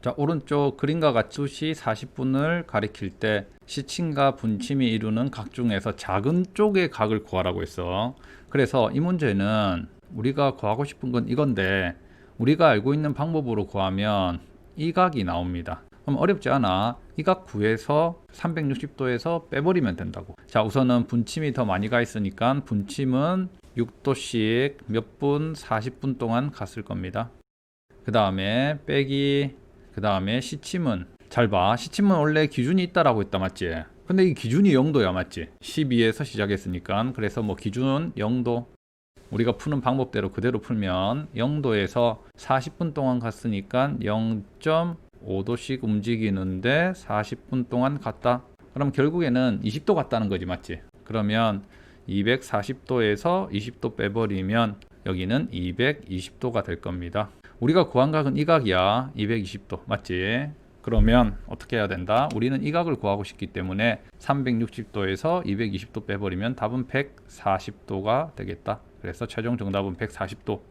자 오른쪽 그림과 같이 2시 40분을 가리킬 때 시침과 분침이 이루는 각 중에서 작은 쪽의 각을 구하라고 했어. 그래서 이 문제는 우리가 구하고 싶은 건 이건데 우리가 알고 있는 방법으로 구하면 이 각이 나옵니다. 그럼 어렵지 않아. 이 각 구해서 360도에서 빼버리면 된다고. 자 우선은 분침이 더 많이 가 있으니까 분침은 6도씩 몇 분, 40분 동안 갔을 겁니다. 그 다음에 빼기 그 다음에 시침은 잘 봐. 시침은 원래 기준이 있다라고 했다 맞지? 근데 이 기준이 0도야 맞지? 12에서 시작했으니까 그래서 뭐 기준 0도 우리가 푸는 방법대로 그대로 풀면 0도에서 40분 동안 갔으니까 0.5도씩 움직이는데 40분 동안 갔다. 그럼 결국에는 20도 갔다는 거지 맞지? 그러면 240도에서 20도 빼버리면 여기는 220도가 될 겁니다. 우리가 구한 각은 이 각이야. 220도. 맞지? 그러면 어떻게 해야 된다? 우리는 이 각을 구하고 싶기 때문에 360도에서 220도 빼버리면 답은 140도가 되겠다. 그래서 최종 정답은 140도.